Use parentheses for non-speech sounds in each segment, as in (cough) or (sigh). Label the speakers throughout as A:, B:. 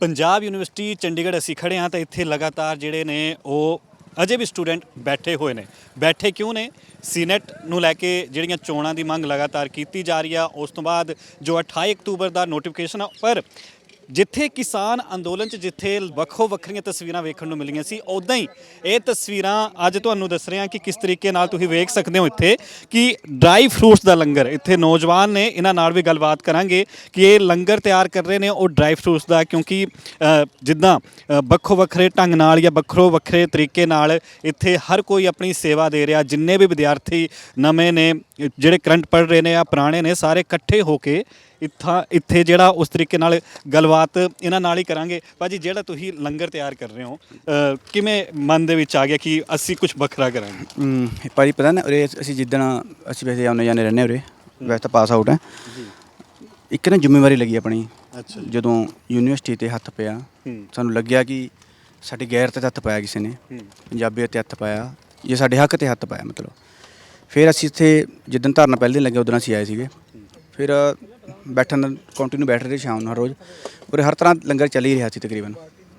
A: Punjab university, Chandigarh ਅਸੀਂ ਖੜੇ ਹਾਂ ਤਾਂ ਇੱਥੇ ਲਗਾਤਾਰ ਜਿਹੜੇ ਨੇ ਉਹ ਅਜੇ ਵੀ ਸਟੂਡੈਂਟ ਬੈਠੇ ਹੋਏ ਨੇ। ਬੈਠੇ ਕਿਉਂ ਨੇ? ਸੀਨੇਟ ਨੂੰ ਲੈ ਕੇ ਜਿਹੜੀਆਂ ਚੋਣਾਂ ਦੀ ਮੰਗ ਲਗਾਤਾਰ ਕੀਤੀ ਜਾ ਰਹੀ ਆ, ਉਸ ਤੋਂ ਬਾਅਦ ਜੋ 28 ਅਕਤੂਬਰ ਦਾ ਨੋਟੀਫਿਕੇਸ਼ਨ ਆ, ਪਰ ਜਿੱਥੇ ਕਿਸਾਨ ਅੰਦੋਲਨ 'ਚ ਜਿੱਥੇ ਵੱਖੋ ਵੱਖਰੀਆਂ ਤਸਵੀਰਾਂ ਵੇਖਣ ਨੂੰ ਮਿਲੀਆਂ ਸੀ ਉਦਾਂ ਹੀ ਇਹ ਤਸਵੀਰਾਂ ਅੱਜ ਤੁਹਾਨੂੰ ਦੱਸ ਰਹੇ ਹਾਂ ਕਿ ਕਿਸ ਤਰੀਕੇ ਨਾਲ ਤੁਸੀਂ ਵੇਖ ਸਕਦੇ ਹੋ ਇੱਥੇ ਕਿ ਡਰਾਈ ਫਰੂਟਸ ਦਾ ਲੰਗਰ, ਇੱਥੇ ਨੌਜਵਾਨ ਨੇ ਇਹਨਾਂ ਨਾਲ ਵੀ ਗੱਲਬਾਤ ਕਰਾਂਗੇ ਕਿ ਇਹ ਲੰਗਰ ਤਿਆਰ ਕਰ ਰਹੇ ਨੇ ਉਹ ਡਰਾਈ ਫਰੂਟਸ ਦਾ, ਕਿਉਂਕਿ ਜਿੱਦਾਂ ਵੱਖੋ ਵੱਖਰੇ ਢੰਗ ਨਾਲ ਜਾਂ ਵੱਖਰੋ ਵੱਖਰੇ ਤਰੀਕੇ ਨਾਲ ਇੱਥੇ ਹਰ ਕੋਈ ਆਪਣੀ ਸੇਵਾ ਦੇ ਰਿਹਾ, ਜਿੰਨੇ ਵੀ ਵਿਦਿਆਰਥੀ ਨਵੇਂ ਨੇ, ਜਿਹੜੇ ਕਰੰਟ ਪੜ ਰਹੇ ਨੇ ਆ ਪੁਰਾਣੇ ਨੇ, ਸਾਰੇ ਇਕੱਠੇ ਹੋ ਕੇ ਇੱਥਾ ਇੱਥੇ ਜਿਹੜਾ ਉਸ ਤਰੀਕੇ ਨਾਲ ਗੱਲਬਾਤ ਇਹਨਾਂ ਨਾਲ ਹੀ ਕਰਾਂਗੇ। ਭਾਜੀ ਜਿਹੜਾ ਤੁਸੀਂ ਲੰਗਰ ਤਿਆਰ ਕਰ ਰਹੇ ਹੋ ਅ, ਕਿਵੇਂ ਮਨ ਦੇ ਵਿੱਚ ਆ ਗਿਆ ਕਿ ਅਸੀਂ ਕੁਝ ਵੱਖਰਾ ਕਰਾਂਗੇ?
B: ਹਮ, ਭਾਜੀ ਪਤਾ ਨਾ ਉਰੇ ਅਸੀਂ ਜਿੱਦਣ ਅਸੀਂ ਵੈਸੇ ਆਉਂਦੇ ਜਾਂਦੇ ਰਹਿੰਦੇ ਉਰੇ ਵੈਸੇ ਤਾਂ ਪਾਸ ਆਊਟ ਹੈ। ਇੱਕ ਨਾ ਜ਼ਿੰਮੇਵਾਰੀ ਲੱਗੀ ਆਪਣੀ
A: ਅੱਛਾ
B: ਜਦੋਂ ਯੂਨੀਵਰਸਿਟੀ ਤੇ ਹੱਥ ਪਿਆ
A: ਹੂੰ।
B: ਸਾਨੂੰ ਲੱਗਿਆ ਕਿ ਸਾਡੀ ਗੈਰ ਤੇ ਹੱਥ ਪਾਇਆ ਕਿਸੇ ਨੇ
A: ਹੂੰ।
B: ਪੰਜਾਬੀਅਤ ਤੇ ਹੱਥ ਪਾਇਆ ਇਹ ਸਾਡੇ ਹੱਕ ਤੇ ਹੱਥ ਪਾਇਆ ਮਤਲਬ। ਫਿਰ ਅਸੀਂ ਇੱਥੇ ਜਿੱਦਣ ਧਰਨਾ ਪਹਿਲੇ ਦਿਨ ਲੱਗਿਆ ਉਦੋਂ ਅਸੀਂ ਆਏ ਸੀਗੇ। ਫਿਰ ਬੈਠਣ ਕੰਟੀਨਿਊ ਬੈਠ ਰਹੇ ਸ਼ਾਮ ਨੂੰ ਹਰ ਰੋਜ਼। ਉਰੇ ਹਰ ਤਰ੍ਹਾਂ ਲੰਗਰ ਚੱਲ ਹੀ ਰਿਹਾ ਸੀ ਤਕਰੀਬਨ।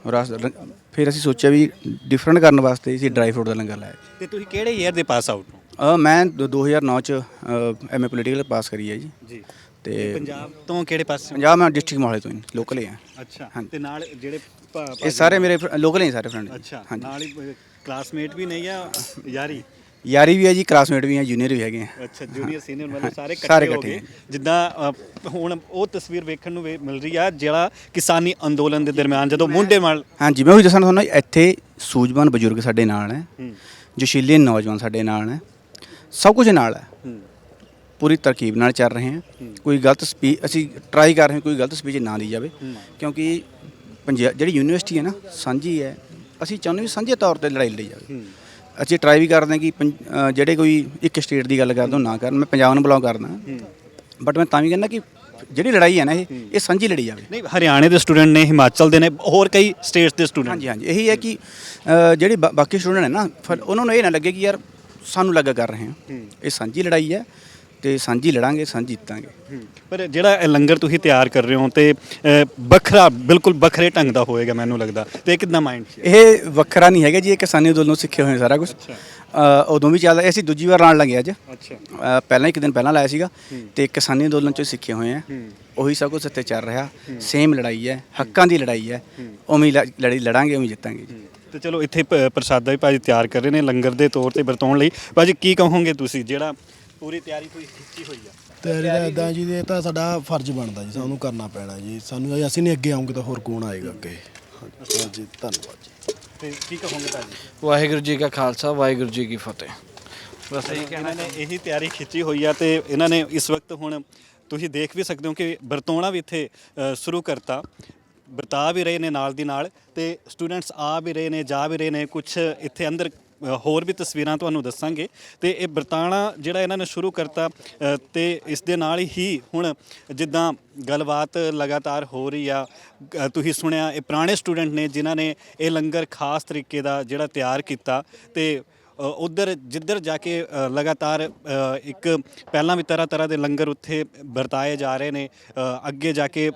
B: ਔਰ ਅਸ- ਫਿਰ ਅਸੀਂ ਸੋਚਿਆ ਵੀ ਡਿਫਰੈਂਟ ਕਰਨ ਵਾਸਤੇ ਅਸੀਂ ਡਰਾਈ ਫਰੂਟ ਦਾ ਲੰਗਰ ਲਾਇਆ।
A: ਤੇ ਤੁਸੀਂ ਕਿਹੜੇ ਈਅਰ ਦੇ ਪਾਸ ਆਊਟ ਹੋ?
B: ਅ, ਮੈਂ ਦੋ- 2009 ਚ ਐਮਏ ਪੋਲੀਟੀਕਲ ਪਾਸ ਕਰੀ ਹੈ ਜੀ।
A: ਜੀ।
B: ਤੇ
A: ਪੰਜਾਬ ਤੋਂ ਕਿਹੜੇ ਪਾਸੇ
B: ਪੰਜਾਬ ਮੈਂ ਡਿਸਟ੍ਰਿਕਟ ਮੋਹਾਲੀ ਤੋਂ ਹੀ ਲੋਕਲ ਹੀ ਹਾਂ।
A: ਅੱਛਾ। ਤੇ ਨਾਲ ਜਿਹੜੇ ਭਾ-
B: ਇਹ ਸਾਰੇ ਮੇਰੇ ਲੋਕਲ ਹੀ ਸਾਰੇ ਫਰੈਂਡ
A: ਅੱਛਾ। ਨਾਲ ਹੀ ਕਲਾਸਮੇਟ ਵੀ ਨਹੀਂ ਆ ਯਾਰੀ?
B: ਯਾਰੀ ਵੀ ਹੈ ਜੀ ਕਲਾਸਮੇਟ ਵੀ ਹੈ ਜੂਨੀਅਰ ਵੀ ਹੈਗੇ ਆ।
A: ਅੱਛਾ ਜੂਨੀਅਰ ਸੀਨੀਅਰ ਮਤਲਬ ਸਾਰੇ (laughs)
B: ਸਾਰੇ
A: ਇਕੱਠੇ ਹੋ
B: ਇਕੱਠੇ
A: ਗਏ। ਜਿੱਦਾਂ ਅ, ਹੁਣ ਉਹ ਤਸਵੀਰ ਵੇਖਣ ਨੂੰ ਵੇ- ਮਿਲ ਰਹੀ ਆ ਜਿਹੜਾ ਕਿਸਾਨੀ ਅੰਦੋਲਨ ਦੇ ਦਰਮਿਆਨ ਜਦੋਂ ਮੁੰਡੇ ਨਾਲ
B: ਹਾਂਜੀ ਮੈਂ ਉਹੀ ਦੱਸਣਾ ਤੁਹਾਨੂੰ ਇੱਥੇ ਸੂਝਵਾਨ ਬਜ਼ੁਰਗ ਸਾਡੇ ਨਾਲ ਹੈ
A: ਹੂੰ।
B: ਜੋਸ਼ੀਲੇ ਨੌਜਵਾਨ ਸਾਡੇ ਨਾਲ ਹੈ ਸਭ ਕੁਝ ਨਾਲ ਹੈ।
A: ਹੂੰ।
B: ਪੂਰੀ ਤਰਕੀਬ ਨਾਲ ਚੱਲ ਰਹੇ ਹਾਂ। ਕੋਈ ਗਲਤ ਸਪੀਚ ਅਸੀਂ ਟਰਾਈ ਕਰ ਰਹੇ ਹਾਂ ਕੋਈ ਗਲਤ ਸਪੀਚ ਨਾ ਦੀ ਜਾਵੇ।
A: ਹੂੰ।
B: ਕਿਉਂਕਿ ਪੰਜਾਬ ਜਿਹੜੀ ਯੂਨੀਵਰਸਿਟੀ ਹੈ ਨਾ ਸਾਂਝੀ ਹੈ ਅਸੀਂ ਚਾਹੁੰਦੇ ਵੀ ਸਾਂਝੇ ਤੌਰ ਤੇ ਲੜਾਈ ਲੜੀ ਜਾਵੇ।
A: ਹੂੰ।
B: ਅਸੀਂ ਟਰਾਈ ਵੀ ਕਰਦੇ ਹਾਂ ਕਿ ਪੰਜ- ਅ, ਜਿਹੜੇ ਕੋਈ ਇੱਕ ਸਟੇਟ ਦੀ ਗੱਲ ਕਰਦੇ ਹੋ ਨਾ ਕਰਨ। ਮੈਂ ਪੰਜਾਬ ਨੂੰ ਬਿਲੋਂਗ ਕਰਦਾ। ਬਟ ਮੈਂ ਤਾਂ ਵੀ ਕਹਿੰਦਾ ਕਿ ਜਿਹੜੀ ਲੜਾਈ ਹੈ ਨਾ ਇਹ ਇਹ ਸਾਂਝੀ ਲੜੀ ਜਾਵੇ।
A: ਨਹੀਂ ਹਰਿਆਣੇ ਦੇ ਸਟੂਡੈਂਟ ਨੇ ਹਿਮਾਚਲ ਦੇ ਨੇ ਹੋਰ ਕਈ ਸਟੇਟਸ ਦੇ ਸਟੂਡੈਂਟ
B: ਹਾਂਜੀ ਹਾਂਜੀ ਇਹੀ ਹੈ ਕਿ ਅ, ਜਿਹੜੇ ਬਾ- ਬਾਕੀ ਸਟੂਡੈਂਟ ਨੇ ਨਾ ਫਿਰ ਉਹਨਾਂ ਨੂੰ ਇਹ ਨਾ ਲੱਗੇ ਕਿ ਯਾਰ ਸਾਨੂੰ ਲੱਗਾ ਕਰ ਰਹੇ ਹੂੰ। ਇਹ ਸਾਂਝੀ ਲੜਾਈ ਹੈ। ਤੇ ਸਾਂਝੀ ਲੜਾਂਗੇ ਸਾਂਝੀ ਜਿੱਤਾਂਗੇ।
A: ਪਰ ਜਿਹੜਾ ਇਹ ਲੰਗਰ ਤੁਸੀਂ ਤਿਆਰ ਕਰ ਰਹੇ ਹੋ ਤੇ ਅ, ਵੱਖਰਾ ਬਿਲਕੁਲ ਵੱਖਰੇ ਢੰਗ ਦਾ ਹੋਏਗਾ ਮੈਨੂੰ ਲੱਗਦਾ ਤੇ ਇਹ ਮਾਈਂਡ
B: ਇਹ ਵੱਖਰਾ ਨਹੀਂ ਹੈਗਾ ਜੀ ਇਹ ਕਿਸਾਨੀ ਅੰਦੋਲਨ ਤੋਂ ਸਿੱਖੇ ਹੋਏ ਸਾਰਾ ਕੁਝ ਉਦੋਂ ਵੀ ਚੱਲਦਾ ਅਸੀਂ ਦੂਜੀ ਵਾਰ ਲਾਣ ਲੱਗੇ ਅੱਜ।
A: ਅੱਛਾ।
B: ਅ, ਪਹਿਲਾਂ ਇੱਕ ਦਿਨ ਪਹਿਲਾਂ ਲਾਇਆ ਸੀਗਾ ਤੇ ਕਿਸਾਨੀ ਅੰਦੋਲਨ ਚੋਂ ਸਿੱਖੇ ਹੋਏ ਆ। ਉਹੀ ਸਭ ਕੁਝ ਇੱਥੇ ਚੱਲ ਰਿਹਾ। ਸੇਮ ਲੜਾਈ ਹੈ ਹੱਕਾਂ ਦੀ ਲੜਾਈ ਹੈ। ਉਵੇਂ ਹੀ ਲ- ਲੜੀ ਲੜਾਂਗੇ ਉਵੇਂ ਹੀ ਜਿੱਤਾਂਗੇ ਜੀ।
A: ਤੇ ਚਲੋ ਇੱਥੇ ਪ- ਪ੍ਰਸਾਦਾ ਵੀ ਭਾਜੀ ਤਿਆਰ ਕਰ ਰਹੇ ਨੇ ਲੰਗਰ ਦੇ ਤੌਰ ਤੇ ਵਰਤਾਉਣ ਲਈ। ਭਾਜੀ ਕੀ ਕਹੋਗੇ ਤੁਸੀਂ ਜਿਹੜਾ ਪੂਰੀ ਤਿਆਰੀ ਤੁਸੀਂ ਕੀਤੀ ਹੋਈ ਆ।
C: ਤਿਆਰੀ ਦਾ ਇਦਾਂ ਜੀ ਇਹ ਤਾਂ ਸਾਡਾ ਫਰਜ਼ ਬਣਦਾ ਜੀ ਸਾਨੂੰ ਕਰਨਾ ਪੈਣਾ ਜੀ। ਸਾਨੂੰ ਅਸੀਂ ਨਹੀਂ ਅੱਗੇ ਆਉਂਗੇ ਤਾਂ ਹੋਰ ਕੌਣ ਆਏਗਾ ਅੱਗੇ? ਹਾਂਜੀ ਧੰਨਵਾਦ ਜੀ।
A: ਤੇ ਕੀ ਕਹੋਗੇ ਭਾਜੀ?
D: ਵਾਹਿਗੁਰੂ ਜੀ ਕਾ ਖਾਲਸਾ ਵਾਹਿਗੁਰੂ ਜੀ ਕੀ ਫਤਿਹ। ਬਸ ਇਹੀ
A: ਇਹਨਾਂ ਨੇ ਇਹੀ ਤਿਆਰੀ ਖਿੱਚੀ ਹੋਈ ਆ ਤੇ ਇਹਨਾਂ ਨੇ ਇਸ ਵਕਤ ਹੁਣ ਤੁਸੀਂ ਦੇਖ ਵੀ ਸਕਦੇ ਹੋ ਕਿ ਵਰਤਾਉਣਾ ਵੀ ਇੱਥੇ ਸ਼ੁਰੂ ਕਰਤਾ। ਵਰਤਾ ਵੀ ਰਹੇ ਨੇ ਨਾਲ ਦੀ ਨਾਲ ਤੇ ਸਟੂਡੈਂਟਸ ਆ ਵੀ ਰਹੇ ਨੇ ਜਾ ਵੀ ਰਹੇ ਨੇ ਕੁਝ ਇੱਥੇ ਅੰਦਰ ਹੋਰ ਵੀ ਤਸਵੀਰਾਂ ਤੁਹਾਨੂੰ ਦੱਸਾਂਗੇ ਤੇ ਇਹ ਵਰਤਾਣਾ ਜਿਹੜਾ ਇਹਨਾਂ ਨੇ ਸ਼ੁਰੂ ਕਰਤਾ ਅ, ਤੇ ਇਸ ਦੇ ਨਾਲ ਹੀ ਹੁਣ ਜਿੱਦਾਂ ਗੱਲਬਾਤ ਲਗਾਤਾਰ ਹੋ ਰਹੀ ਆ ਤੁਸੀਂ ਸੁਣਿਆ ਇਹ ਪੁਰਾਣੇ ਸਟੂਡੈਂਟ ਨੇ ਜਿਨ੍ਹਾਂ ਨੇ ਇਹ ਲੰਗਰ ਖਾਸ ਤਰੀਕੇ ਦਾ ਜਿਹੜਾ ਤਿਆਰ ਕੀਤਾ ਤੇ ਉਧਰ ਜਿੱਧਰ ਜਾ ਕੇ ਲਗਾਤਾਰ ਇੱਕ ਪਹਿਲਾਂ ਵੀ ਤਰ੍ਹਾਂ ਤਰ੍ਹਾਂ ਦੇ ਲੰਗਰ ਉੱਥੇ ਵਰਤਾਏ ਜਾ ਰਹੇ ਨੇ ਅੱਗੇ ਜਾ ਕੇ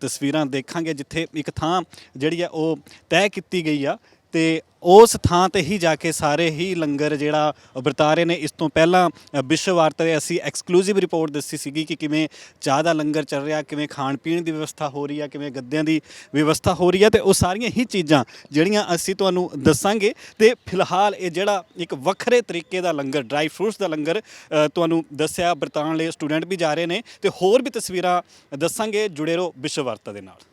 A: ਤਸਵੀਰਾਂ ਦੇਖਾਂਗੇ ਜਿੱਥੇ ਇੱਕ ਥਾਂ ਜਿਹੜੀ ਆ ਉਹ ਤੈਅ ਕੀਤੀ ਗਈ ਆ ਤੇ ਉਸ ਥਾਂ ਤੇ ਹੀ ਜਾ ਕੇ ਸਾਰੇ ਹੀ ਲੰਗਰ ਜਿਹੜਾ ਵਰਤਾ ਰਹੇ ਨੇ। ਇਸ ਤੋਂ ਪਹਿਲਾਂ ਵਿਸ਼ਵ ਵਾਰਤਾ ਦੇ ਅਸੀਂ ਐਕਸਕਲੂਸਿਵ ਰਿਪੋਰਟ ਦੱਸੀ ਸੀਗੀ ਕਿ ਕਿਵੇਂ ਚਾਹ ਦਾ ਲੰਗਰ ਚੱਲ ਰਿਹਾ, ਕਿਵੇਂ ਖਾਣ ਪੀਣ ਦੀ ਵਿਵਸਥਾ ਹੋ ਰਹੀ ਹੈ ਕਿਵੇਂ ਗੱਦਿਆਂ ਦੀ ਵਿਵਸਥਾ ਹੋ ਰਹੀ ਹੈ ਤੇ ਉਹ ਸਾਰੀਆਂ ਹੀ ਚੀਜ਼ਾਂ ਜਿਹੜੀਆਂ ਅਸੀਂ ਤੁਹਾਨੂੰ ਦੱਸਾਂਗੇ। ਤੇ ਫਿਲਹਾਲ ਇਹ ਜਿਹੜਾ ਇੱਕ ਵੱਖਰੇ ਤਰੀਕੇ ਦਾ ਲੰਗਰ ਡਰਾਈ ਫਰੂਟਸ ਦਾ ਲੰਗਰ ਤੁਹਾਨੂੰ ਦੱਸਿਆ, ਵਰਤਾਉਣ ਲਈ ਸਟੂਡੈਂਟ ਵੀ ਜਾ ਰਹੇ ਨੇ ਤੇ ਹੋਰ ਵੀ ਤਸਵੀਰਾਂ ਦੱਸਾਂਗੇ। ਜੁੜੇ ਰਹੋ ਵਿਸ਼ਵ ਵਾਰਤਾ ਦੇ ਨਾਲ।